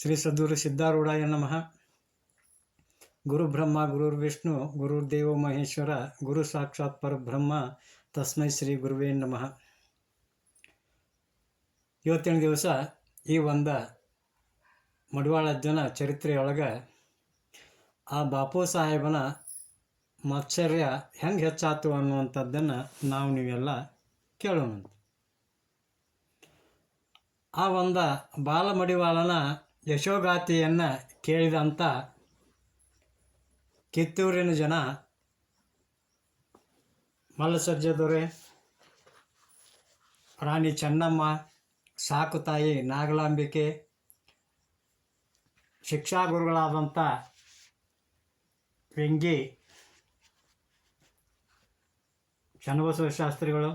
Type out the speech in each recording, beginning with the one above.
ಶ್ರೀ ಸದ್ಗುರು ಸಿದ್ಧಾರೂಢಾಯ ನಮಃ. ಗುರು ಬ್ರಹ್ಮ ಗುರುರ್ ವಿಷ್ಣು ಗುರುರ್ದೇವೋ ಮಹೇಶ್ವರ, ಗುರು ಸಾಕ್ಷಾತ್ ಪರಬ್ರಹ್ಮ, ತಸ್ಮೈ ಶ್ರೀ ಗುರುವೇ ನಮಃ. ಇವತ್ತಿನ ದಿವಸ ಈ ಒಂದು ಜನ ಚರಿತ್ರೆಯೊಳಗೆ ಆ ಬಾಪು ಸಾಹೇಬನ ಮಾತ್ಸರ್ಯ ಹೆಂಗೆ ಹೆಚ್ಚಾತು ಅನ್ನುವಂಥದ್ದನ್ನು ನಾವು ನೀವೆಲ್ಲ ಕೇಳೋಣ ಆ ಒಂದು ಬಾಲಮಡಿವಾಳನ ಯಶೋಗಾಥೆಯನ್ನು ಕೇಳಿದಂಥ ಕಿತ್ತೂರಿನ ಜನ, ಮಲ್ಲಸಜ್ಜ ದೊರೆ, ರಾಣಿ ಚೆನ್ನಮ್ಮ, ಸಾಕು ತಾಯಿ ನಾಗಲಾಂಬಿಕೆ ಶಿಕ್ಷಾ ಗುರುಗಳಾದಂಥ ವೆಂಗಿ ಚನ್ನಬಸವ ಶಾಸ್ತ್ರಿಗಳು,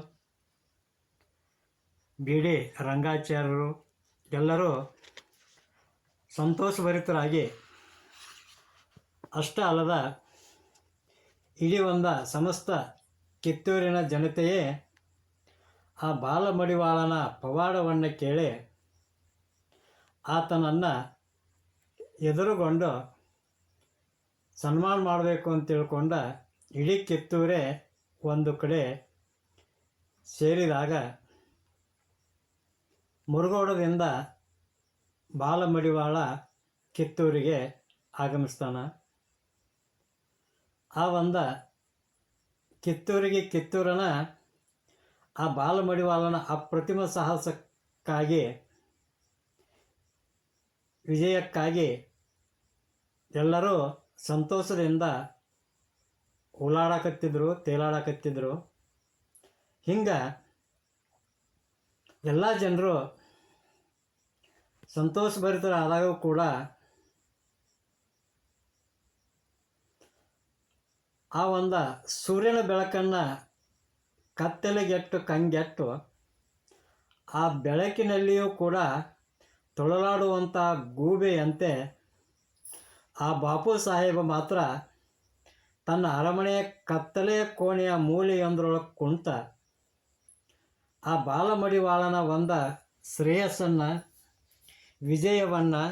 ಬಿ ಡಿ ರಂಗಾಚಾರ್ಯರು, ಎಲ್ಲರೂ ಸಂತೋಷಭರಿತರಾಗಿ ಅಷ್ಟೇ ಅಲ್ಲದ ಇಡೀ ಒಂದ ಸಮಸ್ತ ಕಿತ್ತೂರಿನ ಜನತೆಯೇ ಆ ಬಾಲಮಡಿವಾಳನ ಪವಾಡವನ್ನು ಕೇಳಿ ಆತನನ್ನು ಎದುರುಗೊಂಡು ಸನ್ಮಾನ ಮಾಡಬೇಕು ಅಂತ ತಿಳ್ಕೊಂಡ ಇಡೀ ಕಿತ್ತೂರೇ ಒಂದು ಕಡೆ ಸೇರಿದಾಗ ಮುರುಗೋಡದಿಂದ ಬಾಲಮಡಿವಾಳ ಕಿತ್ತೂರಿಗೆ ಆಗಮಿಸ್ತಾನ. ಆ ಒಂದ ಕಿತ್ತೂರಿಗೆ ಕಿತ್ತೂರನ ಆ ಬಾಲಮಡಿವಾಳನ ಅಪ್ರತಿಮ ಸಾಹಸಕ್ಕಾಗಿ, ವಿಜಯಕ್ಕಾಗಿ ಎಲ್ಲರೂ ಸಂತೋಷದಿಂದ ಓಲಾಡಕತ್ತಿದ್ರು ತೇಲಾಡಕತ್ತಿದ್ರು. ಹಿಂಗೆ ಎಲ್ಲ ಜನರು ಸಂತೋಷಭರಿತರಾದಾಗೂ ಕೂಡ. ಆ ಒಂದು ಸೂರ್ಯನ ಬೆಳಕನ್ನು ಕತ್ತಲೆಗೆಟ್ಟು, ಕಂಗೆಟ್ಟು, ಆ ಬೆಳಕಿನಲ್ಲಿಯೂ ಕೂಡ ತೊಳಲಾಡುವಂಥ ಗೂಬೆಯಂತೆ ಆ ಬಾಪು ಸಾಹೇಬ ಮಾತ್ರ ತನ್ನ ಅರಮನೆಯ ಕತ್ತಲೆಯ ಕೋಣೆಯ ಮೂಲೆಯೊಂದರೊಳಗೆ ಕುಂತ ಆ ಬಾಲಮಡಿವಾಳನ ಒಂದ ಶ್ರೇಯಸ್ಸನ್ನು ವಿಜಯವನ್ನು,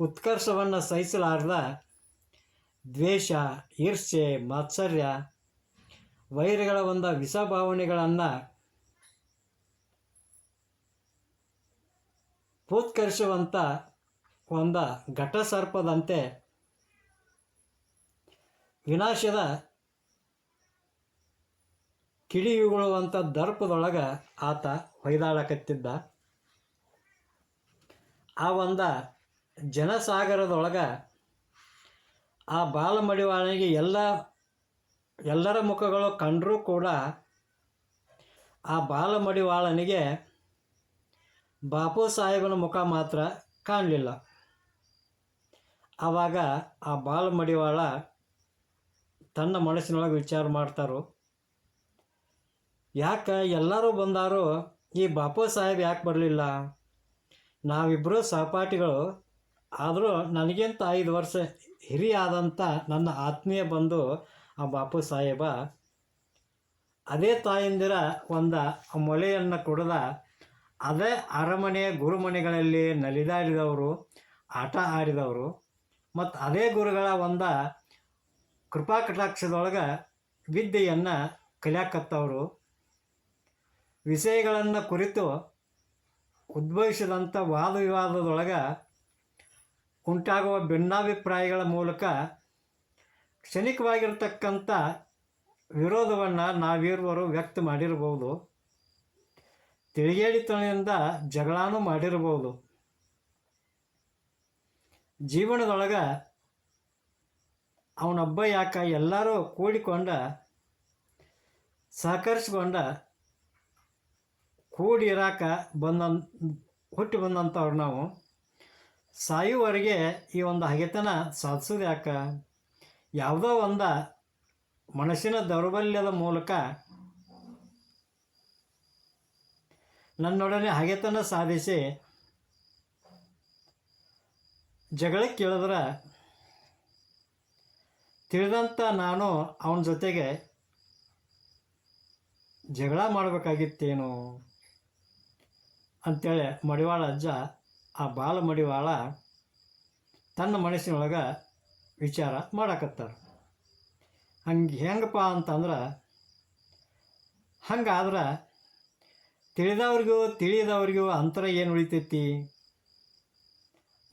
ಉತ್ಕರ್ಷವನ್ನು ಸಹಿಸಲಾರ್ದ ದ್ವೇಷ ಈರ್ಷೆ ಮಾತ್ಸರ್ಯ, ವೈರಗಳ ಒಂದು ವಿಷಭಾವನೆಗಳನ್ನು ಪೂತ್ಕರಿಸುವಂಥ ಒಂದು ಘಟಸರ್ಪದಂತೆ ವಿನಾಶದ ಕಿಡಿಯುಗುಳುವಂಥ ದರ್ಪದೊಳಗೆ ಆತ ಹೊಯ್ದಾಡಕತ್ತಿದ್ದ ಆ ಒಂದು ಜನಸಾಗರದೊಳಗೆ ಆ ಬಾಲಮಡಿವಾಳನಿಗೆ ಎಲ್ಲ, ಎಲ್ಲರ ಮುಖಗಳು ಕಂಡರೂ ಕೂಡ ಆ ಬಾಲಮಡಿವಾಳನಿಗೆ ಬಾಪು ಸಾಹೇಬನ ಮುಖ ಮಾತ್ರ ಕಾಣಲಿಲ್ಲ. ಆವಾಗ ಆ ಬಾಲಮಡಿವಾಳ ತನ್ನ ಮನಸ್ಸಿನೊಳಗೆ ವಿಚಾರ ಮಾಡ್ತಾರೋ. ಯಾಕೆ ಎಲ್ಲರೂ ಬಂದಾರು, ಈ ಬಾಪು ಸಾಹೇಬ್ ಯಾಕೆ ಬರಲಿಲ್ಲ? ನಾವಿಬ್ಬರು ಸಹಪಾಠಿಗಳು, ಆದರೂ ನನಗಿಂತ ಐದು ವರ್ಷ ಹಿರಿಯಾದಂಥ ನನ್ನ ಆತ್ಮೀಯ ಬಂಧು, ಆ ಬಾಪು ಸಾಹೇಬ. ಅದೇ ತಾಯಂದಿರ ಒಂದು ಮೊಲೆಯನ್ನು ಕುಡಿದ ಅದೇ ಅರಮನೆ ಗುರುಮನೆಗಳಲ್ಲಿ ನಲಿದಾಡಿದವರು, ಆಟ ಆಡಿದವರು. ಮತ್ತು ಅದೇ ಗುರುಗಳ ಒಂದು ಕೃಪಾ ಕಟಾಕ್ಷದೊಳಗೆ ವಿದ್ಯೆಯನ್ನು ಕಲಿಯಾಕತ್ತವರು. ವಿಷಯಗಳನ್ನು ಕುರಿತು ಉದ್ಭವಿಸಿದಂಥ ವಾದ ವಿವಾದದೊಳಗೆ ಉಂಟಾಗುವ ಭಿನ್ನಾಭಿಪ್ರಾಯಗಳ ಮೂಲಕ ಕ್ಷಣಿಕವಾಗಿರ್ತಕ್ಕಂಥ ವಿರೋಧವನ್ನು ನಾವಿರುವರು ವ್ಯಕ್ತ ಮಾಡಿರ್ಬೋದು ತಿಳಿಗೇಡಿತನದಿಂದ ಜಗಳಾನು ಮಾಡಿರ್ಬೋದು ಜೀವನದೊಳಗೆ ಅವನೊಬ್ಬ ಯಾಕ ಎಲ್ಲರೂ ಕೂಡಿಕೊಂಡ, ಸಹಕರಿಸ್ಕೊಂಡ ಕೂಡಿ ಇರಾಕ ಬಂದ ಹುಟ್ಟಿ ಬಂದಂಥವ್ರು ನಾವು. ಸಾಯುವವರೆಗೆ ಈ ಒಂದು ಹಗೆತನ ಸಾಧಿಸೋದು ಯಾಕೆ? ಯಾವುದೋ ಒಂದು ಮನಸ್ಸಿನ ದೌರ್ಬಲ್ಯದ ಮೂಲಕ ನನ್ನೊಡನೆ ಹಗೆತನ ಸಾಧಿಸಿ ಜಗಳಕ್ಕೆ ಕೇಳಿದ್ರೆ ತಿಳಿದಂಥ ನಾನು ಅವನ ಜೊತೆಗೆ ಜಗಳ ಮಾಡಬೇಕಾಗಿತ್ತೇನು. ಅಂಥೇಳಿ ಮಡಿವಾಳ ಅಜ್ಜ, ಆ ಬಾಲ ಮಡಿವಾಳ ತನ್ನ ಮನಸ್ಸಿನೊಳಗೆ ವಿಚಾರ ಮಾಡಾಕತ್ತಾರ ಹಂಗೆ ಹೆಂಗಪ್ಪ ಅಂತಂದ್ರೆ, ಹಂಗಾದ್ರೆ ತಿಳಿದವ್ರಿಗೂ ತಿಳಿಯದವ್ರಿಗೂ ಅಂತರ ಏನು ಉಳಿತೈತಿ?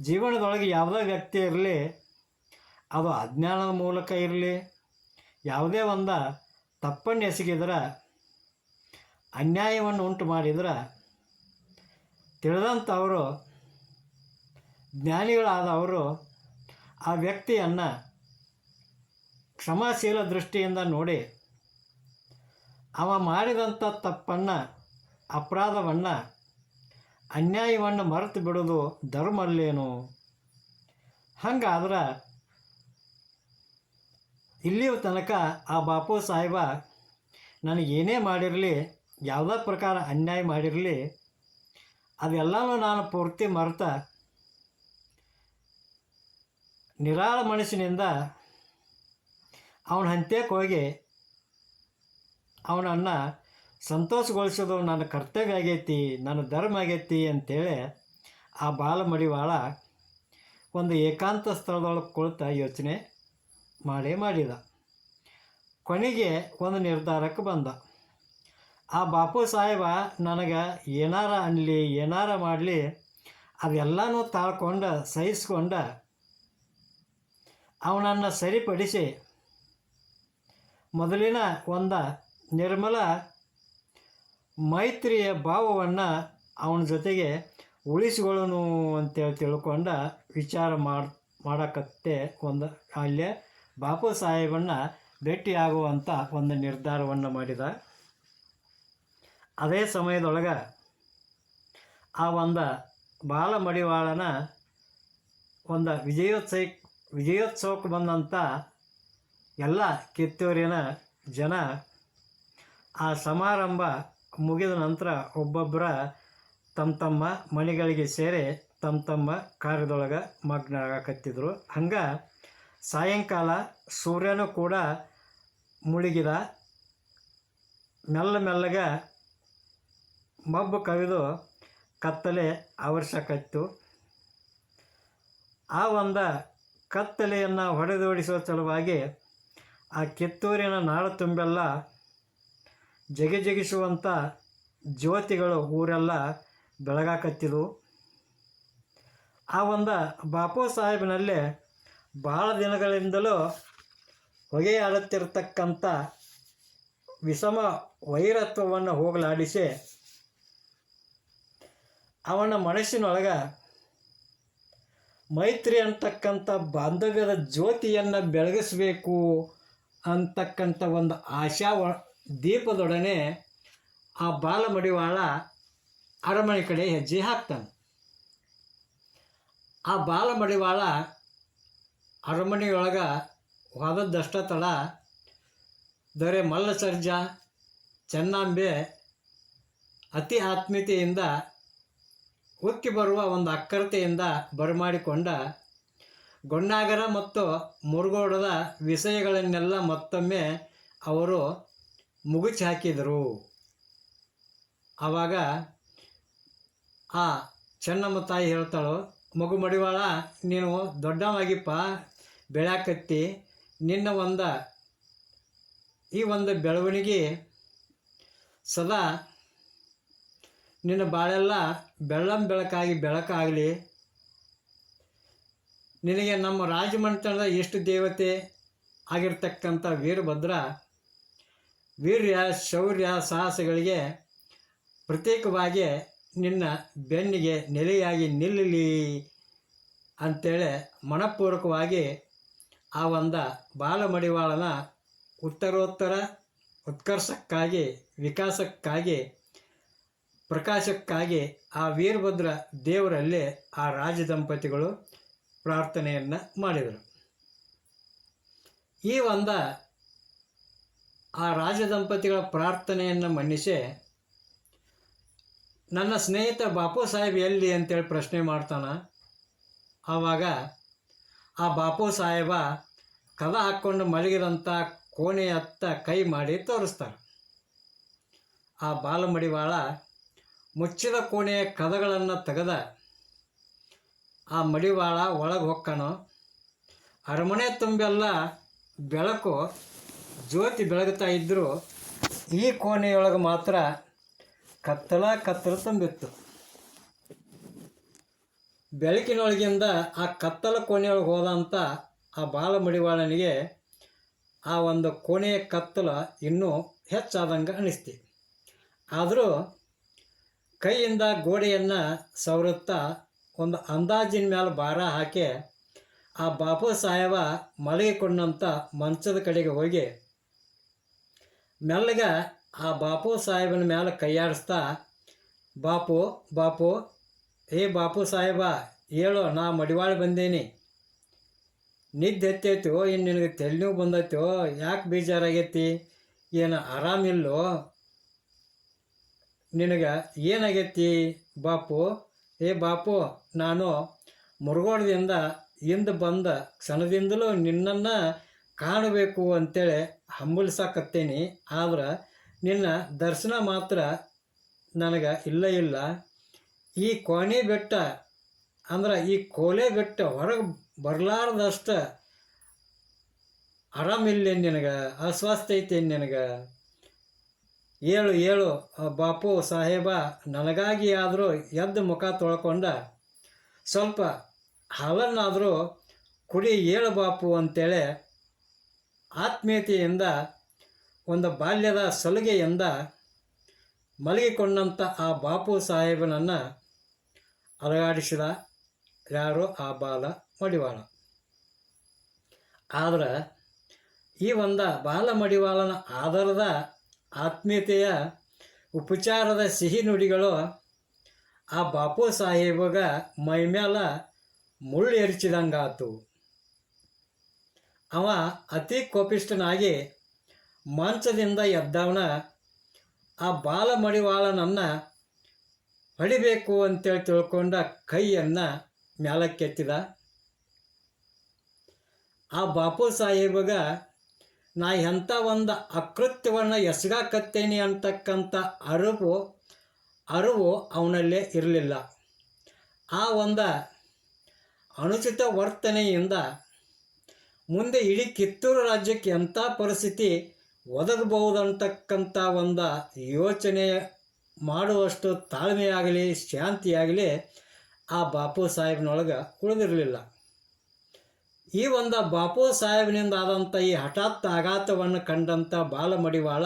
ಜೀವನದೊಳಗೆ ಯಾವುದೇ ವ್ಯಕ್ತಿ ಇರಲಿ, ಅದು ಅಜ್ಞಾನದ ಮೂಲಕ ಇರಲಿ, ಯಾವುದೇ ಒಂದು ತಪ್ಪನ್ನು ಎಸಗಿದ್ರೆ ಅನ್ಯಾಯವನ್ನು ಉಂಟು ಮಾಡಿದ್ರೆ ತಿಳಿದಂಥವರು ಜ್ಞಾನಿಗಳಾದವರು ಆ ವ್ಯಕ್ತಿಯನ್ನು ಕ್ಷಮಾಶೀಲ ದೃಷ್ಟಿಯಿಂದ ನೋಡಿ, ಅವ ಮಾಡಿದಂಥ ತಪ್ಪನ್ನು, ಅಪರಾಧವನ್ನು, ಅನ್ಯಾಯವನ್ನು ಮರೆತು ಬಿಡೋದು ಧರ್ಮ ಅಲ್ಲೇನು ಹಂಗಾದ್ರೆ ಇಲ್ಲಿಯ ತನಕ ಆ ಬಾಪು ಸಾಹೇಬ ನನಗೆ ಏನೇ ಮಾಡಿರಲಿ, ಯಾವುದೇ ಪ್ರಕಾರ ಅನ್ಯಾಯ ಮಾಡಿರಲಿ ಅದೆಲ್ಲನೂ ನಾನು ಪೂರ್ತಿ ಮರೆತ ನಿರಾಳ ಮನಸ್ಸಿನಿಂದ ಅವನ ಹಂತ್ಯಕ್ಕೆ ಹೋಗಿ ಅವನನ್ನು ಸಂತೋಷಗೊಳಿಸೋದು ನನ್ನ ಕರ್ತವ್ಯ ಆಗೈತಿ, ನನ್ನ ಧರ್ಮ ಆಗೈತಿ ಅಂತೇಳಿ ಆ ಬಾಲಮಡಿವಾಳ ಒಂದು ಏಕಾಂತ ಸ್ಥಳದೊಳಗೆ ಕುಳಿತ ಯೋಚನೆ ಮಾಡೇ ಮಾಡಿದ. ಕೊನೆಗೆ ಒಂದು ನಿರ್ಧಾರಕ್ಕೆ ಬಂದ. ಆ ಬಾಪು ಸಾಹೇಬ ನನಗೆ ಏನಾರ ಅನ್ನಲಿ ಏನಾರ ಮಾಡಲಿ ಅದೆಲ್ಲನೂ ತಾಳ್ಕೊಂಡು, ಸಹಿಸ್ಕೊಂಡು ಅವನನ್ನು ಸರಿಪಡಿಸಿ ಮೊದಲಿನ ಒಂದು ನಿರ್ಮಲ ಮೈತ್ರಿಯ ಭಾವವನ್ನು ಅವನ ಜೊತೆಗೆ ಉಳಿಸಿಕೊಳ್ಳೋನು ಅಂತೇಳಿ ತಿಳ್ಕೊಂಡ ವಿಚಾರ ಮಾಡಿ, ಮಾಡಕತ್ತೆ ಒಂದು ಅಲ್ಲೇ ಬಾಪು ಸಾಹೇಬನ್ನು ಭೇಟಿಯಾಗುವಂಥ ಒಂದು ನಿರ್ಧಾರವನ್ನು ಮಾಡಿದ. ಅದೇ ಸಮಯದೊಳಗೆ ಆ ಒಂದು ಬಾಲಮಡಿವಾಳನ ಒಂದು ವಿಜಯೋತ್ಸವ ವಿಜಯೋತ್ಸವಕ್ಕೆ ಬಂದಂಥ ಎಲ್ಲ ಕಿತ್ತೂರಿನ ಜನ ಆ ಸಮಾರಂಭ ಮುಗಿದ ನಂತರ ಒಬ್ಬೊಬ್ಬರ ತಮ್ಮ ತಮ್ಮ ಮನೆಗಳಿಗೆ ಸೇರಿ ತಮ್ಮ ತಮ್ಮ ಕಾರ್ಯದೊಳಗೆ ಮಗ್ನ ಆಗಕತ್ತಿದ್ರು ಹಂಗೆ ಸಾಯಂಕಾಲ ಸೂರ್ಯನೂ ಕೂಡ ಮುಳುಗಿದ. ಮೆಲ್ಲ ಮೆಲ್ಲಗೆ ಮಬ್ಬು ಕವಿದು ಕತ್ತಲೆ ಆವರಿಸಕತ್ತು ಆ ಒಂದು ಕತ್ತಲೆಯನ್ನು ಹೊಡೆದೋಡಿಸುವ ಸಲುವಾಗಿ ಆ ಕಿತ್ತೂರಿನ ನಾಳ ತುಂಬೆಲ್ಲ ಜಗಿಜಗಿಸುವಂಥ ಜ್ಯೋತಿಗಳು ಊರೆಲ್ಲ ಬೆಳಗಾಕತ್ತಿದ್ವು. ಆ ಒಂದು ಬಾಪು ಸಾಹೇಬಿನಲ್ಲಿ ಭಾಳ ದಿನಗಳಿಂದಲೂ ಹೊಗೆಯಾಡುತ್ತಿರತಕ್ಕಂಥ ವಿಷಮ ವೈರತ್ವವನ್ನು ಹೋಗಲಾಡಿಸಿ ಅವನ ಮನಸ್ಸಿನೊಳಗೆ ಮೈತ್ರಿ ಅಂತಕ್ಕಂಥ ಬಾಂಧವ್ಯದ ಜ್ಯೋತಿಯನ್ನು ಬೆಳಗಿಸಬೇಕು ಅಂತಕ್ಕಂಥ ಒಂದು ಆಶಾ ದೀಪದೊಡನೆ ಆ ಬಾಲಮಡಿವಾಳ ಅರಮನೆ ಕಡೆ ಹೆಜ್ಜೆ ಹಾಕ್ತಾನೆ. ಆ ಬಾಲಮಡಿವಾಳ ಅರಮನೆಯೊಳಗೆ ಹೋದದ್ದಷ್ಟ ತಡ ದೊರೆ ಮಲ್ಲಸರ್ಜ ಚೆನ್ನಾಂಬೆ ಅತಿ ಆತ್ಮೀಯತೆಯಿಂದ ಉಕ್ಕಿ ಬರುವ ಒಂದು ಅಕ್ಕರತೆಯಿಂದ ಬರಮಾಡಿಕೊಂಡ ಗೊಣ್ಣಾಗರ ಮತ್ತು ಮುರುಗೋಡದ ವಿಷಯಗಳನ್ನೆಲ್ಲ ಮತ್ತೊಮ್ಮೆ ಅವರು ಮುಗುಚಿ ಹಾಕಿದರು. ಆವಾಗ ಆ ಚೆನ್ನಮ್ಮ ತಾಯಿ ಹೇಳ್ತಾಳು, ಮಗು ಮಡಿವಾಳ, ನೀನು ದೊಡ್ಡವಾಗಿಪ್ಪ, ಬೆಳ್ಯಾಕತ್ತಿ. ನಿನ್ನ ಒಂದು, ಈ ಒಂದು ಬೆಳವಣಿಗೆ ಸದಾ ನಿನ್ನ ಬಾಳೆಲ್ಲ ಬೆಳ್ಳಂ ಬೆಳಕಾಗಿ ಬೆಳಕಾಗಲಿ. ನಿನಗೆ ನಮ್ಮ ರಾಜಮನೆತನದ ಎಷ್ಟು ದೇವತೆ ಆಗಿರ್ತಕ್ಕಂಥ ವೀರಭದ್ರ, ವೀರ್ಯ, ಶೌರ್ಯ, ಸಾಹಸಗಳಿಗೆ ಪ್ರತ್ಯೇಕವಾಗಿ ನಿನ್ನ ಬೆನ್ನಿಗೆ ನೆಲೆಯಾಗಿ ನಿಲ್ಲಲಿ ಅಂತೇಳಿ ಮನಪೂರ್ವಕವಾಗಿ ಆ ಒಂದು ಬಾಲಮಡಿವಾಳನ ಉತ್ತರೋತ್ತರ, ಉತ್ಕರ್ಷಕ್ಕಾಗಿ, ವಿಕಾಸಕ್ಕಾಗಿ ಪ್ರಕಾಶಕ್ಕಾಗಿ ಆ ವೀರಭದ್ರ ದೇವರಲ್ಲಿ ಆ ರಾಜ ದಂಪತಿಗಳು ಪ್ರಾರ್ಥನೆಯನ್ನು ಮಾಡಿದರು. ಈ ಒಂದ ಆ ರಾಜ ದಂಪತಿಗಳ ಪ್ರಾರ್ಥನೆಯನ್ನು ಮನ್ನಿಸಿ, ನನ್ನ ಸ್ನೇಹಿತ ಬಾಪು ಸಾಹೇಬ್ ಎಲ್ಲಿ? ಅಂತೇಳಿ ಪ್ರಶ್ನೆ ಮಾಡ್ತಾನೆ. ಆವಾಗ ಆ ಬಾಪು ಸಾಹೇಬ ಕದ ಹಾಕ್ಕೊಂಡು ಮಲಗಿದಂಥ ಕೋಣೆಯತ್ತ ಕೈ ಮಾಡಿ ತೋರಿಸ್ತಾರೆ. ಆ ಬಾಲಮಡಿವಾಳ ಮುಚ್ಚಿದ ಕೋಣೆಯ ಕದಗಳನ್ನು ತೆಗೆದ ಆ ಮಡಿವಾಳ ಒಳಗೆ ಹೊಕ್ಕನು. ಅರಮನೆ ತುಂಬೆಲ್ಲ ಬೆಳಕು ಜ್ಯೋತಿ ಬೆಳಗುತ್ತಾ ಇದ್ದರೂ ಈ ಕೋಣೆಯೊಳಗೆ ಮಾತ್ರ ಕತ್ತಲ ಕತ್ತಲು ತುಂಬಿತ್ತು. ಬೆಳಕಿನೊಳಗಿಂದ ಆ ಕತ್ತಲ ಕೋಣೆಯೊಳಗೆ ಹೋದಂಥ ಆ ಬಾಲ ಮಡಿವಾಳನಿಗೆ ಆ ಒಂದು ಕೋಣೆಯ ಕತ್ತಲ ಇನ್ನೂ ಹೆಚ್ಚಾದಂಗೆ ಅನಿಸ್ತಿ. ಆದರೂ ಕೈಯಿಂದ ಗೋಡೆಯನ್ನು ಸವರುತ್ತಾ ಒಂದು ಅಂದಾಜಿನ ಮೇಲೆ ಭಾರ ಹಾಕಿ ಆ ಬಾಪು ಸಾಹೇಬ ಮಲಗಿಕೊಂಡಂಥ ಮಂಚದ ಕಡೆಗೆ ಹೋಗಿ ಮೆಲ್ಲಗ ಆ ಬಾಪು ಸಾಹೇಬನ ಮೇಲೆ ಕೈಯಾಡಿಸ್ತಾ, ಬಾಪು ಬಾಪು, ಏ ಬಾಪು ಸಾಹೇಬ, ಹೇಳು, ನಾ ಮಡಿವಾಳ ಬಂದೇನಿ. ನಿದ್ದೆ ಎತ್ತೈತೋ ಇನ್ನು ನಿನಗೆ ತೆಲ್ನೂ ಬಂದೈತೋ, ಯಾಕೆ ಬೇಜಾರಾಗೈತಿ? ಏನು ಆರಾಮಿಲ್ಲೋ? ನಿನಗೆ ಏನಾಗೈತಿ ಬಾಪು? ಏ ಬಾಪು, ನಾನು ಮುರುಗೋಡದಿಂದ ಹಿಂದೆ ಬಂದ ಕ್ಷಣದಿಂದಲೂ ನಿನ್ನನ್ನು ಕಾಣಬೇಕು ಅಂತೇಳಿ ಹಂಬಲಿಸಾಕತ್ತೇನಿ. ಆದ್ರೆ ನಿನ್ನ ದರ್ಶನ ಮಾತ್ರ ನನಗೆ ಇಲ್ಲ ಇಲ್ಲ. ಈ ಕೋಣೆ ಬೆಟ್ಟ ಅಂದ್ರೆ ಈ ಕೋಲೆ ಬೆಟ್ಟ ಹೊರಗೆ ಬರಲಾರ್ದಷ್ಟು ಆರಾಮಿಲ್ಲೇನು ನಿನಗೆ? ಅಸ್ವಸ್ಥ ಐತೆ ನಿನಗೆ? ಏಳು ಏಳು ಬಾಪು ಸಾಹೇಬ, ನನಗಾಗಿ ಆದರೂ ಎದ್ದು ಮುಖ ತೊಳ್ಕೊಂಡ. ಸ್ವಲ್ಪ ಹಾಲನ್ನಾದರೂ ಕುಡಿ ಏಳು ಬಾಪು ಅಂತೇಳಿ ಆತ್ಮೀಯತೆಯಿಂದ, ಒಂದು ಬಾಲ್ಯದ ಸಲುಗೆಯಿಂದ ಮಲಗಿಕೊಂಡಂಥ ಆ ಬಾಪು ಸಾಹೇಬನನ್ನು ಅಲಗಾಡಿಸಿದ ಯಾರು? ಆ ಬಾಲ ಮಡಿವಾಳ. ಆದ್ರೆ ಈ ಒಂದು ಬಾಲ ಮಡಿವಾಳನ ಆಧಾರದ ಆತ್ಮೀಯತೆಯ ಉಪಚಾರದ ಸಿಹಿ ನುಡಿಗಳು, ಆ ಬಾಪು ಸಾಹೇಬಗ ಮೈಮೇಲ ಮುಳ್ಳು ಎರಚಿದಂಗಾತು. ಅವ ಅತಿ ಕೋಪಿಷ್ಟನಾಗಿ ಮಂಚದಿಂದ ಎದ್ದವನ, ಆ ಬಾಲ ಮಡಿವಾಳನನ್ನು ಹೊಡಿಬೇಕು ಅಂತೇಳಿ ತಿಳ್ಕೊಂಡ ಕೈಯನ್ನು ಮ್ಯಾಲಕ್ಕೆತ್ತಿದ. ಆ ಬಾಪು ಸಾಹೇಬಗ ನಾ ಎಂಥ ಒಂದು ಅಕೃತ್ಯವನ್ನು ಎಸಗಾಕತ್ತೇನೆ ಅಂತಕ್ಕಂಥ ಅರಿವು ಅರಿವು ಅವನಲ್ಲೇ ಇರಲಿಲ್ಲ. ಆ ಒಂದು ಅನುಚಿತ ವರ್ತನೆಯಿಂದ ಮುಂದೆ ಇಡೀ ಕಿತ್ತೂರು ರಾಜ್ಯಕ್ಕೆ ಎಂಥ ಪರಿಸ್ಥಿತಿ ಒದಗಬಹುದಂತಕ್ಕಂಥ ಒಂದು ಯೋಚನೆ ಮಾಡುವಷ್ಟು ತಾಳ್ಮೆಯಾಗಲಿ, ಶಾಂತಿಯಾಗಲಿ ಆ ಬಾಪು ಸಾಹೇಬ್ನೊಳಗೆ ಉಳಿದಿರಲಿಲ್ಲ. ಈ ಒಂದು ಬಾಪು ಸಾಹೇಬನಿಂದ ಆದಂಥ ಈ ಹಠಾತ್ ಆಘಾತವನ್ನು ಕಂಡಂಥ ಬಾಲಮಡಿವಾಳ,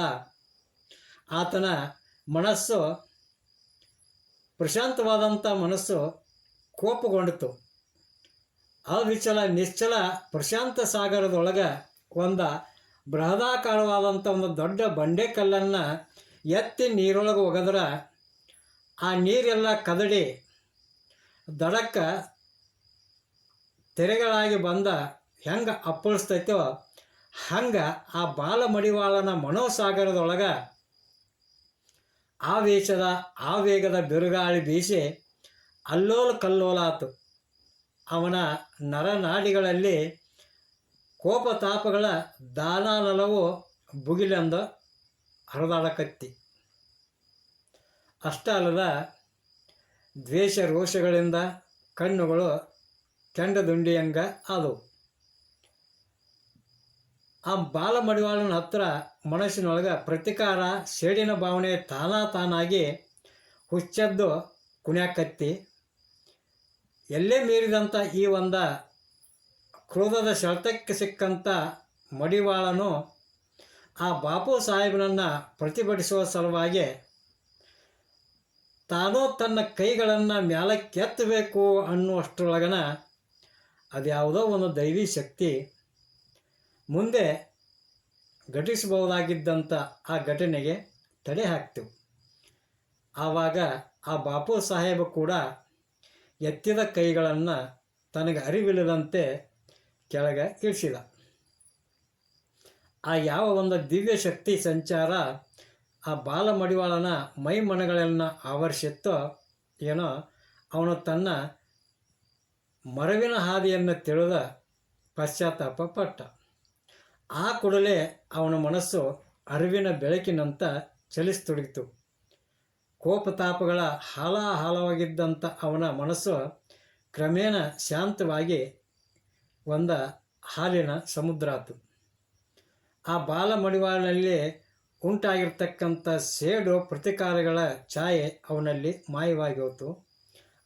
ಆತನ ಮನಸ್ಸು ಪ್ರಶಾಂತವಾದಂಥ ಮನಸ್ಸು ಕೋಪಗೊಂಡಿತು. ಅವಿಚಲ ನಿಶ್ಚಲ ಪ್ರಶಾಂತ ಸಾಗರದೊಳಗೆ ಒಂದು ಬೃಹದಾಕಾರವಾದಂಥ ಒಂದು ದೊಡ್ಡ ಬಂಡೆ ಕಲ್ಲನ್ನು ಎತ್ತಿ ನೀರೊಳಗೆ ಒಗದ್ರೆ ಆ ನೀರೆಲ್ಲ ಕದಡಿ ದಡಕ್ಕೆ ತೆರೆಗಳಾಗಿ ಬಂದ ಹೆಂಗೆ ಅಪ್ಪಳಿಸ್ತೈತೋ ಹಂಗೆ ಆ ಬಾಲ ಮಡಿವಾಳನ ಮನೋಸಾಗರದೊಳಗೆ ಆವೇಶದ ಆವೇಗದ ಬಿರುಗಾಳಿ ಬೀಸಿ ಅಲ್ಲೋಲ ಕಲ್ಲೋಲಾತು. ಅವನ ನರನಾಡಿಗಳಲ್ಲಿ ಕೋಪತಾಪಗಳ ದಾನಾನಲವು ಬುಗಿಲೆಂದು ಹರಿದಾಡಕತ್ತಿ. ಅಷ್ಟ ಅಲ್ಲದ ದ್ವೇಷ ರೋಷಗಳಿಂದ ಕಣ್ಣುಗಳು ಕೆಂಡದುಂಡಿಯಂಗ ಆದವು. ಆ ಬಾಲ ಮಡಿವಾಳನ ಹತ್ರ ಮನಸ್ಸಿನೊಳಗೆ ಪ್ರತಿಕಾರ, ಸೇಡಿನ ಭಾವನೆ ತಾನಾ ತಾನಾಗಿ ಹುಚ್ಚದ್ದು ಕುಣ್ಯಾಕತ್ತಿ. ಎಲ್ಲೇ ಮೀರಿದಂಥ ಈ ಒಂದು ಕ್ರೋಧದ ಸೆಳೆತಕ್ಕೆ ಸಿಕ್ಕಂಥ ಮಡಿವಾಳನು ಆ ಬಾಪು ಸಾಹೇಬನನ್ನು ಪ್ರತಿಭಟಿಸುವ ಸಲುವಾಗಿ ತಾನೂ ತನ್ನ ಕೈಗಳನ್ನು ಮ್ಯಾಲಕ್ಕೆತ್ತಬೇಕು ಅನ್ನುವಷ್ಟರೊಳಗನ ಅದ್ಯಾವುದೋ ಒಂದು ದೈವಿ ಶಕ್ತಿ ಮುಂದೆ ಘಟಿಸಬಹುದಾಗಿದ್ದಂಥ ಆ ಘಟನೆಗೆ ತಡೆ ಹಾಕ್ತೆವು. ಆವಾಗ ಆ ಬಾಪು ಸಾಹೇಬ ಕೂಡ ಎತ್ತಿದ ಕೈಗಳನ್ನು ತನಗೆ ಅರಿವಿಲ್ಲದಂತೆ ಕೆಳಗೆ ಇಳಿಸಿದ. ಆ ಯಾವ ಒಂದು ದಿವ್ಯ ಶಕ್ತಿ ಸಂಚಾರ ಆ ಬಾಲ ಮಡಿವಾಳನ ಮೈ ಮನಗಳನ್ನು ಆವರಿಸಿತ್ತೋ ಏನೋ ಅವನು ತನ್ನ ಮರವಿನ ಹಾದಿಯನ್ನು ತಿಳಿದ ಪಶ್ಚಾತ್ತಾಪ ಪಟ್ಟ. ಆ ಕೂಡಲೇ ಅವನ ಮನಸ್ಸು ಅರಿವಿನ ಬೆಳಕಿನಂತ ಚಲಿಸತೊಡಗಿತು. ಕೋಪತಾಪಗಳ ಹಾಲಾಹಾಲವಾಗಿದ್ದಂಥ ಅವನ ಮನಸ್ಸು ಕ್ರಮೇಣ ಶಾಂತವಾಗಿ ಒಂದ ಹಾಲಿನ ಸಮುದ್ರ ಆತು ಆ ಬಾಲ ಮಡಿವಾಳನಲ್ಲಿ ಉಂಟಾಗಿರ್ತಕ್ಕಂಥ ಸೇಡು ಪ್ರತಿಕಾರಗಳ ಛಾಯೆ ಅವನಲ್ಲಿ ಮಾಯವಾಗಿ ಹೋತು.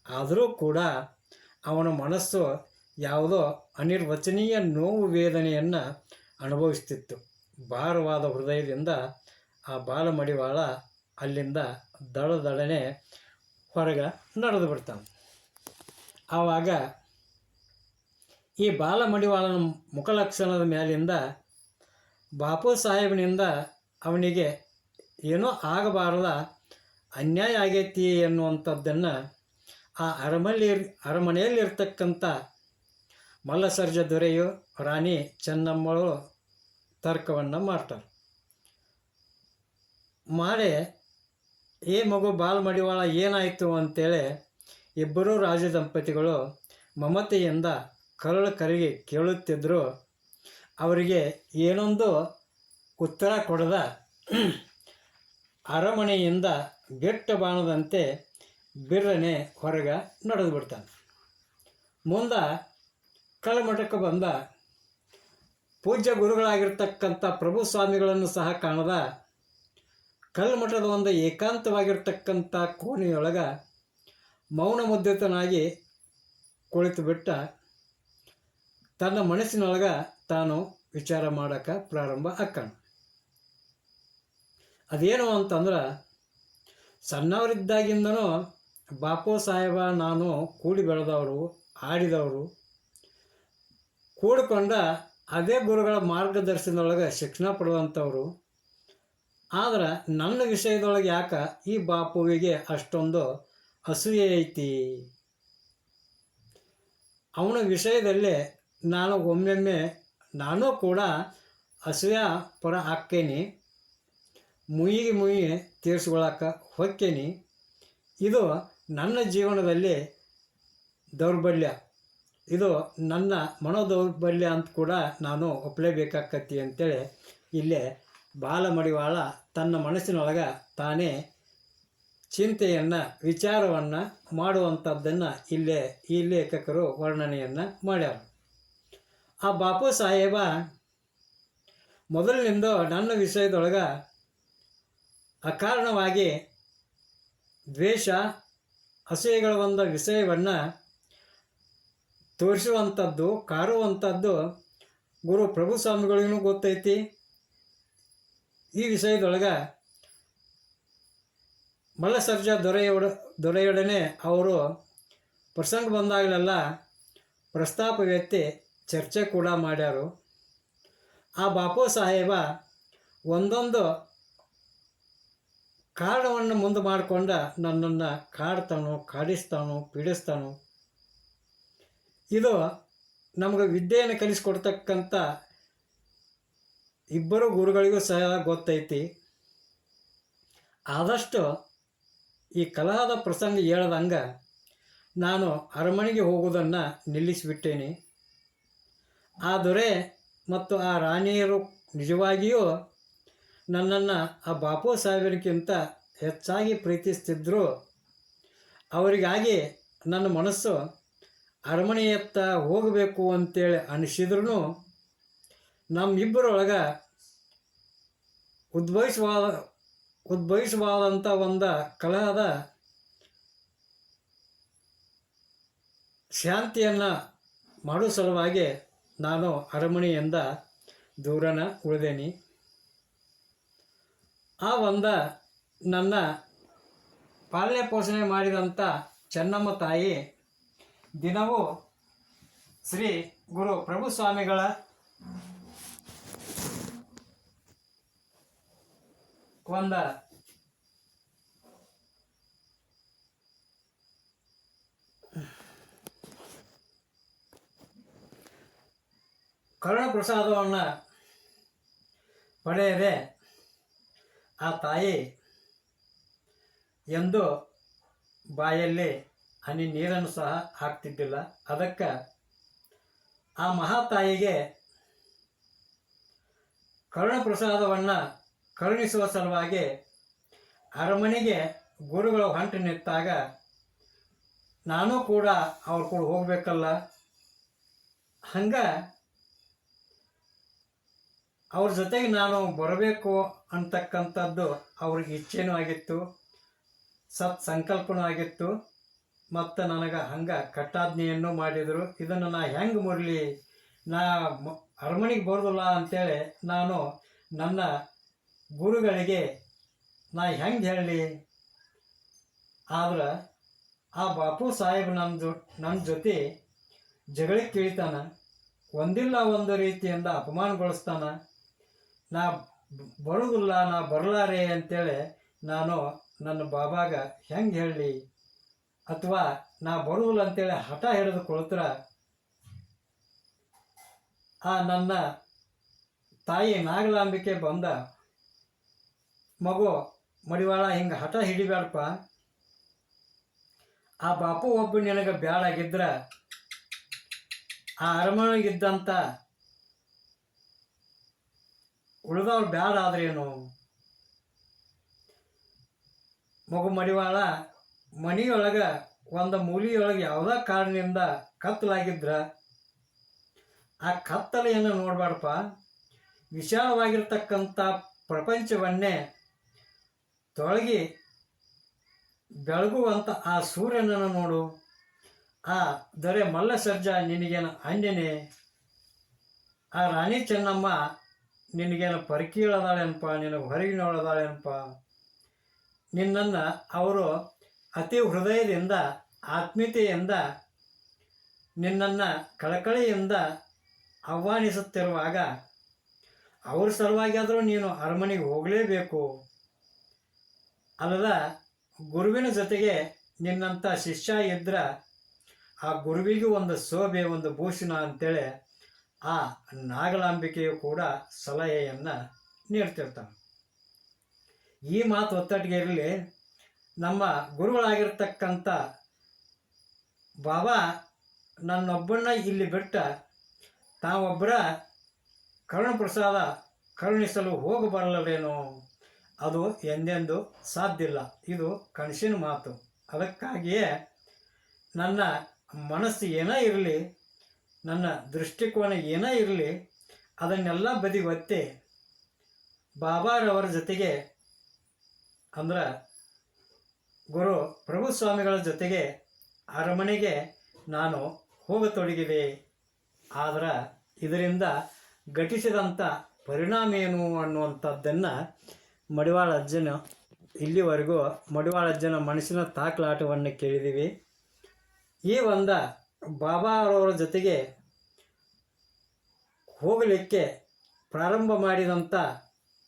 ಆದರೂ ಕೂಡ ಅವನ ಮನಸ್ಸು ಯಾವುದೋ ಅನಿರ್ವಚನೀಯ ನೋವು ವೇದನೆಯನ್ನು ಅನುಭವಿಸ್ತಿತ್ತು. ಭಾರವಾದ ಹೃದಯದಿಂದ ಆ ಬಾಲ ಮಡಿವಾಳ ಅಲ್ಲಿಂದ ದಡದಡನೆ ಹೊರಗೆ ನಡೆದು ಬಿಡ್ತಾನೆ. ಆವಾಗ ಈ ಬಾಲ ಮಡಿವಾಳನ ಮುಖಲಕ್ಷಣದ ಮೇಲಿಂದ ಬಾಪು ಸಾಹೇಬನಿಂದ ಅವನಿಗೆ ಏನೋ ಆಗಬಾರದ ಅನ್ಯಾಯ ಆಗೈತಿ ಎನ್ನುವಂಥದ್ದನ್ನು ಆ ಅರಮನೆ ಅರಮನೆಯಲ್ಲಿರ್ತಕ್ಕಂಥ ಮಲ್ಲಸರ್ಜ ದೊರೆಯು ರಾಣಿ ಚೆನ್ನಮ್ಮಳು ತರ್ಕವನ್ನು ಮಾಡ್ತಾರೆ. ಮಾಡಿ ಏ ಮಗು ಬಾಲ್ ಮಡಿವಾಳ ಏನಾಯಿತು ಅಂತೇಳಿ ಇಬ್ಬರೂ ರಾಜ ದಂಪತಿಗಳು ಮಮತೆಯಿಂದ ಕರಳು ಕರಗಿ ಕೇಳುತ್ತಿದ್ದರು ಅವರಿಗೆ ಏನೊಂದು ಉತ್ತರ ಕೊಡದ ಅರಮನೆಯಿಂದ ಗೆಟ್ಟ ಬಾಣದಂತೆ ಬಿರ್ರನೆ ಹೊರಗೆ ನಡೆದು ಬಿಡ್ತಾನೆ. ಮುಂದೆ ಕಳಮಠಕ್ಕೆ ಬಂದ ಪೂಜ್ಯ ಗುರುಗಳಾಗಿರ್ತಕ್ಕಂಥ ಪ್ರಭು ಸ್ವಾಮಿಗಳನ್ನು ಸಹ ಕಾಣದ ಕಲ್ಮಠದ ಒಂದು ಏಕಾಂತವಾಗಿರ್ತಕ್ಕಂಥ ಕೋಣೆಯೊಳಗೆ ಮೌನ ಮುದ್ರಿತನಾಗಿ ಕುಳಿತು ಬಿಟ್ಟ ತನ್ನ ಮನಸ್ಸಿನೊಳಗೆ ತಾನು ವಿಚಾರ ಮಾಡೋಕೆ ಪ್ರಾರಂಭ ಆಕ್ಕಣ ಅದೇನು ಅಂತಂದ್ರೆ ಸಣ್ಣವರಿದ್ದಾಗಿಂದನೂ ಬಾಪು ಸಾಹೇಬ, ನಾನು ಕೂಡಿ ಬೆಳೆದವರು, ಆಡಿದವರು, ಕೂಡಿಕೊಂಡ ಅದೇ ಗುರುಗಳ ಮಾರ್ಗದರ್ಶನದೊಳಗೆ ಶಿಕ್ಷಣ ಪಡೆದಂಥವ್ರು. ಆದ್ರೆ ನನ್ನ ವಿಷಯದೊಳಗೆ ಯಾಕೆ ಈ ಬಾಪುವಿಗೆ ಅಷ್ಟೊಂದು ಅಸೂಯೆ ಐತಿ? ಅವನ ವಿಷಯದಲ್ಲೇ ನಾನು ಒಮ್ಮೆಮ್ಮೆ ನಾನು ಕೂಡ ಅಸೂಯ ಪರ ಹಾಕ್ಕೇನಿ ಮುಯಿಗೆ ಮುಯಿ ತೀರಿಸ್ಕೊಳಕ್ಕೆ ಹೊಕ್ಕೇನಿ. ಇದು ನನ್ನ ಜೀವನದಲ್ಲಿ ದೌರ್ಬಲ್ಯ. ಇದು ನನ್ನ ಮನೋದೌರ್ಬಲ್ಯ ಅಂತ ಕೂಡ ನಾನು ಒಪ್ಪಲೇಬೇಕಾಕತಿ ಅಂತೇಳಿ ಇಲ್ಲೇ ಬಾಲ ಮಡಿವಾಳ ತನ್ನ ಮನಸ್ಸಿನೊಳಗೆ ತಾನೇ ಚಿಂತೆಯನ್ನು, ವಿಚಾರವನ್ನು ಮಾಡುವಂಥದ್ದನ್ನು ಇಲ್ಲೇ ಈ ಲೇಖಕರು ವರ್ಣನೆಯನ್ನು ಮಾಡ್ಯಾರ. ಆ ಬಾಪು ಸಾಹೇಬ ಮೊದಲಿನಿಂದ ನನ್ನ ವಿಷಯದೊಳಗೆ ಅಕಾರಣವಾಗಿ ದ್ವೇಷ ಅಸೂಯೆಗಳ ಒಂದು ವಿಷಯವನ್ನು ತೋರಿಸುವಂಥದ್ದು, ಕಾರುವಂಥದ್ದು ಗುರು ಪ್ರಭು ಸ್ವಾಮಿಗಳಿಗೂ ಗೊತ್ತೈತಿ. ಈ ವಿಷಯದೊಳಗೆ ಮಲ್ಲಸರ್ಜ ದೊರೆಯೊಡ, ದೊರೆಯೊಡನೆ ಅವರು ಪ್ರಸಂಗ ಬಂದಾಗಲೆಲ್ಲ ಪ್ರಸ್ತಾಪ ವ್ಯಕ್ತಿ ಚರ್ಚೆ ಕೂಡ ಮಾಡ್ಯಾರು. ಆ ಬಾಪು ಸಾಹೇಬ ಒಂದೊಂದು ಕಾರಣವನ್ನು ಮುಂದೆ ಮಾಡಿಕೊಂಡ ನನ್ನನ್ನು ಕಾಡ್ತಾನೋ, ಕಾಡಿಸ್ತಾನೋ, ಪೀಡಿಸ್ತಾನೋ. ಇದು ನಮಗೆ ವಿದ್ಯೆಯನ್ನು ಕಲಿಸ್ಕೊಡ್ತಕ್ಕಂಥ ಇಬ್ಬರು ಗುರುಗಳಿಗೂ ಸಹ ಗೊತ್ತೈತಿ. ಆದಷ್ಟು ಈ ಕಲಹದ ಪ್ರಸಂಗ ಹೇಳ್ದಂಗೆ ನಾನು ಅರಮನೆಗೆ ಹೋಗುವುದನ್ನು ನಿಲ್ಲಿಸಿಬಿಟ್ಟೇನೆ. ಆ ದೊರೆ ಮತ್ತು ಆ ರಾಣಿಯರು ನಿಜವಾಗಿಯೂ ನನ್ನನ್ನು ಆ ಬಾಪು ಸಾಹೇಬರಿಗಿಂತ ಹೆಚ್ಚಾಗಿ ಪ್ರೀತಿಸ್ತಿದ್ದರು ಅವರಿಗಾಗಿ ನನ್ನ ಮನಸ್ಸು ಅರಮನೆಯತ್ತ ಹೋಗಬೇಕು ಅಂತೇಳಿ ಅನಿಸಿದ್ರು ನಮ್ಮಿಬ್ಬರೊಳಗೆ ಉದ್ಭವಿಸುವ ಉದ್ಭವಿಸುವಾದಂಥ ಒಂದು ಕಲಹದ ಶಾಂತಿಯನ್ನು ಮಾಡೋ ಸಲುವಾಗಿ ನಾನು ಅರಮನೆಯಿಂದ ದೂರನ ಉಳಿದೇನಿ. ಆ ಒಂದ ನನ್ನ ಪಾಲನೆ ಪೋಷಣೆ ಮಾಡಿದಂಥ ಚೆನ್ನಮ್ಮ ತಾಯಿ ದಿನವೂ ಶ್ರೀ ಗುರು ಪ್ರಭು ಸ್ವಾಮಿಗಳ ಒಂದ ಕರುಣ ಪ್ರಸಾದವನ್ನು ಪಡೆಯದೆ ಆ ತಾಯಿ ಎಂದು ಬಾಯಲ್ಲಿ ಹನಿ ನೀರನ್ನು ಸಹ ಹಾಕ್ತಿದ್ದಿಲ್ಲ. ಅದಕ್ಕೆ ಆ ಮಹಾತಾಯಿಗೆ ಕರುಣ ಪ್ರಸಾದವನ್ನು ಕರುಣಿಸುವ ಸಲುವಾಗಿ ಅರಮನೆಗೆ ಗುರುಗಳು ಹೊಂಟು ನಿಂತಾಗ ನಾನು ಕೂಡ ಅವ್ರ ಕೂಡ ಹೋಗಬೇಕಲ್ಲ. ಹಂಗೆ ಅವ್ರ ಜೊತೆಗೆ ನಾನು ಬರಬೇಕು ಅಂತಕ್ಕಂಥದ್ದು ಅವ್ರಿಗೆ ಇಚ್ಛೆನೂ ಆಗಿತ್ತು, ಸತ್ ಸಂಕಲ್ಪನೂ ಆಗಿತ್ತು, ಮತ್ತು ನನಗೆ ಹಂಗೆ ಕಟ್ಟಾಜ್ಞೆಯನ್ನು ಮಾಡಿದರು. ಇದನ್ನು ನಾ ಹೆಂಗೆ ಮುರಲಿ, ನಾ ಅರಮನೆಗೆ ಬರೋದಿಲ್ಲ ಅಂತೇಳಿ ನಾನು ನನ್ನ ಗುರುಗಳಿಗೆ ನಾ ಹೆಂಗೆ ಹೇಳಲಿ? ಆದ್ರೆ ಆ ಬಾಪು ಸಾಹೇಬ್ ನನ್ನ ಜೊ ನನ್ನ ಜೊತೆ ಜಗಳಕ್ಕೆ ಇಳಿತಾನೆ ಒಂದಿಲ್ಲ ಒಂದು ರೀತಿಯಿಂದ ಅಪಮಾನಗೊಳಿಸ್ತಾನ ನಾ ಬರುವುದಿಲ್ಲ ನಾ ಬರಲಾರೆ ಅಂತೇಳಿ ನಾನು ನನ್ನ ಬಾಬಾಗ ಹೆಂಗೆ ಹೇಳಲಿ? ಅಥವಾ ನಾ ಬರುವುದಿಲ್ಲ ಅಂತೇಳಿ ಹಠ ಹಿಡಿದು ಕೊಳತ್ರ, ಆ ನನ್ನ ತಾಯಿ ನಾಗಲಾಂಬಿಕೆ ಬಂದ, ಮಗು ಮಡಿವಾಳ ಹಿಂಗೆ ಹಠ ಹಿಡಿಬೇಡಪ್ಪ ಆ ಬಾಪು ಒಬ್ಬ ನಿನಗೆ ಬ್ಯಾಡಾಗಿದ್ರ, ಆ ಅರಮನೆಗಿದ್ದಂಥ ಉಳಿದವ್ರು ಬ್ಯಾಡ ಆದ್ರೇನು ಮಗು ಮಡಿವಾಳ, ಮನೆಯೊಳಗೆ ಒಂದು ಮೂಲಿಯೊಳಗೆ ಯಾವುದೇ ಕಾರಣದಿಂದ ಕತ್ತಲಾಗಿದ್ರ, ಆ ಕತ್ತಲೆಯನ್ನು ನೋಡಬಾರ್ದಪ್ಪ ವಿಶಾಲವಾಗಿರ್ತಕ್ಕಂಥ ಪ್ರಪಂಚವನ್ನೇ ತೊಳಗಿ ಬೆಳಗುವಂಥ ಆ ಸೂರ್ಯನನ್ನು ನೋಡು. ಆ ದೊರೆ ಮಲ್ಲ ಸರ್ಜಾ ನಿನಗೇನು ಅಂಜನೆ ಆ ರಾಣಿ ಚೆನ್ನಮ್ಮ ನಿನಗೇನು ಪರಕೀಳದಾಳೆನಪ್ಪ? ನಿನಗೆ ಹೊರಗಿನೊಳದಾಳೆನಪ್ಪ ನಿನ್ನನ್ನು ಅವರು ಅತಿ ಹೃದಯದಿಂದ, ಆತ್ಮೀಯತೆಯಿಂದ, ನಿನ್ನನ್ನು ಕಳಕಳಿಯಿಂದ ಆಹ್ವಾನಿಸುತ್ತಿರುವಾಗ ಅವ್ರ ಸಲುವಾಗಿ ಆದರೂ ನೀನು ಅರಮನೆಗೆ ಹೋಗಲೇಬೇಕು. ಅಲ್ಲದ ಗುರುವಿನ ಜೊತೆಗೆ ನಿನ್ನಂಥ ಶಿಷ್ಯ ಇದ್ದರೆ ಆ ಗುರುವಿಗೆ ಒಂದು ಶೋಭೆ ಒಂದು ಭೂಷಣ ಅಂತೇಳಿ ಆ ನಾಗಲಾಂಬಿಕೆಯು ಕೂಡ ಸಲಹೆಯನ್ನು ನೀಡ್ತಿರ್ತಾನೆ. ಈ ಮಾತು ಒತ್ತಟ್ಟಿಗೆ ಇರಲಿ. ನಮ್ಮ ಗುರುಗಳಾಗಿರ್ತಕ್ಕಂಥ ಬಾಬಾ ನನ್ನೊಬ್ಬನ್ನ ಇಲ್ಲಿ ಬಿಟ್ಟ ತಾವೊಬ್ಬರ ಕರುಣಪ್ರಸಾದ ಕರುಣಿಸಲು ಹೋಗಬರಲೇನೋ ಅದು ಎಂದೆಂದು ಇಲ್ಲ ಇದು ಕನಸಿನ ಮಾತು. ಅದಕ್ಕಾಗಿಯೇ ನನ್ನ ಮನಸ್ಸು ಏನೇ ಇರಲಿ ನನ್ನ ದೃಷ್ಟಿಕೋನ ಏನೇ ಇರಲಿ, ಅದನ್ನೆಲ್ಲ ಬದಿ ಒತ್ತಿ ಬಾಬಾರವರ ಜೊತೆಗೆ, ಅಂದ್ರೆ ಗುರು ಪ್ರಭು ಸ್ವಾಮಿಗಳ ಜೊತೆಗೆ ಅರಮನೆಗೆ ನಾನು ಹೋಗತೊಡಗಿದೆ. ಆದ್ರೆ ಇದರಿಂದ ಘಟಿಸಿದಂಥ ಪರಿಣಾಮ ಏನು ಅನ್ನುವಂಥದ್ದನ್ನು ಮಡಿವಾಳ ಅಜ್ಜನ, ಇಲ್ಲಿವರೆಗೂ ಮಡಿವಾಳ ಅಜ್ಜನ ಮನಸ್ಸಿನ ತಾಕಲಾಟವನ್ನು ಕೇಳಿದ್ದೀವಿ ಈ ಒಂದು ಬಾಬಾರವರ ಜೊತೆಗೆ ಹೋಗಲಿಕ್ಕೆ ಪ್ರಾರಂಭ ಮಾಡಿದಂಥ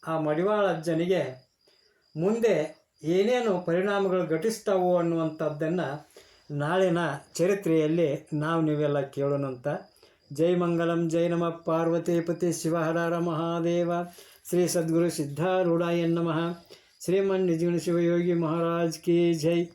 ಆ ಮಡಿವಾಳ ಅಜ್ಜನಿಗೆ ಮುಂದೆ ಏನೇನು ಪರಿಣಾಮಗಳು ಘಟಿಸ್ತಾವು ಅನ್ನುವಂಥದ್ದನ್ನು ನಾಳಿನ ಚರಿತ್ರೆಯಲ್ಲಿ ನಾವು ನೀವೆಲ್ಲ ಕೇಳೋಣಂತ. ಜೈ ಮಂಗಲಂ, ಜೈ ನಮ. ಪಾರ್ವತೀಪತಿ ಶಿವಹರಾರ ಮಹಾದೇವ. ಶ್ರೀ ಸದ್ಗುರು ಸಿದ್ಧಾರೂಢಾಯ ನಮಃ. ಶ್ರೀಮನ್ ನಿಜಗುಣ ಶಿವಯೋಗಿ ಮಹಾರಾಜ್ ಕಿ ಜೈ.